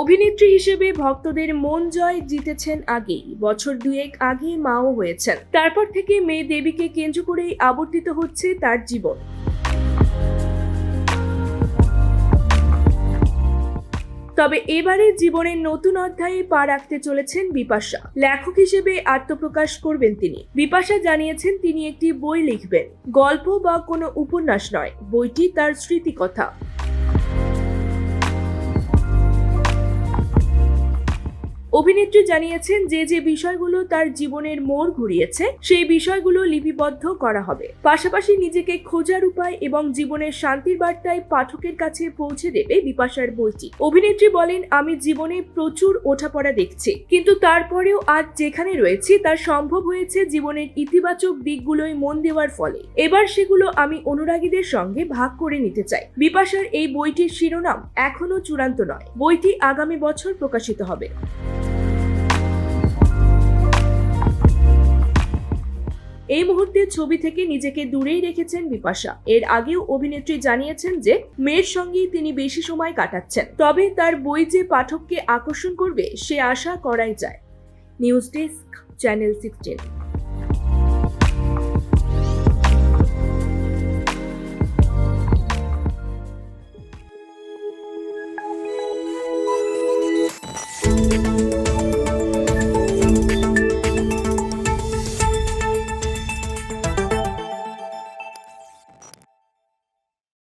অভিনেত্রী হিসেবে ভক্তদের মন জয় জিতেছেন আগেই। বছর দুয়েক আগে মাও হয়েছেন। তারপর থেকে মেয়ে দেবীকে কেন্দ্র করেই আবর্তিত হচ্ছে তার জীবন। তবে এবারে জীবনের নতুন অধ্যায়ে পা রাখতে চলেছেন বিপাশা। লেখক হিসেবে আত্মপ্রকাশ করবেন তিনি। বিপাশা জানিয়েছেন, তিনি একটি বই লিখবেন। গল্প বা কোনো উপন্যাস নয়, বইটি তার স্মৃতিকথা। অভিনেত্রী জানিয়েছেন যে যে বিষয়গুলো তার জীবনের মোড় ঘুরিয়েছে, সেই বিষয়গুলো লিপিবদ্ধ করা হবে। পাশাপাশি নিজেকে খোঁজার উপায় এবং জীবনের শান্তির বার্তায় পাঠকের কাছে পৌঁছে দেবে বিপাশার বইটি। অভিনেত্রী বলেন, আমি জীবনে প্রচুর ওঠাপড়া দেখছি, কিন্তু তারপরেও আজ যেখানে রয়েছি তা সম্ভব হয়েছে জীবনের ইতিবাচক দিকগুলোয় মন দেওয়ার ফলে। এবার সেগুলো আমি অনুরাগীদের সঙ্গে ভাগ করে নিতে চাই। বিপাশার এই বইটির শিরোনাম এখনও চূড়ান্ত নয়। বইটি আগামী বছর প্রকাশিত হবে। এই মুহূর্তে ছবি থেকে নিজেকে দূরেই রেখেছেন বিপাশা। এর আগেও অভিনেত্রী জানিয়েছেন যে, মেয়ের সঙ্গেই তিনি বেশি সময় কাটাচ্ছেন। তবে তার বই যে পাঠককে আকর্ষণ করবে, সে আশা করাই যায়। News desk, channel sixteen.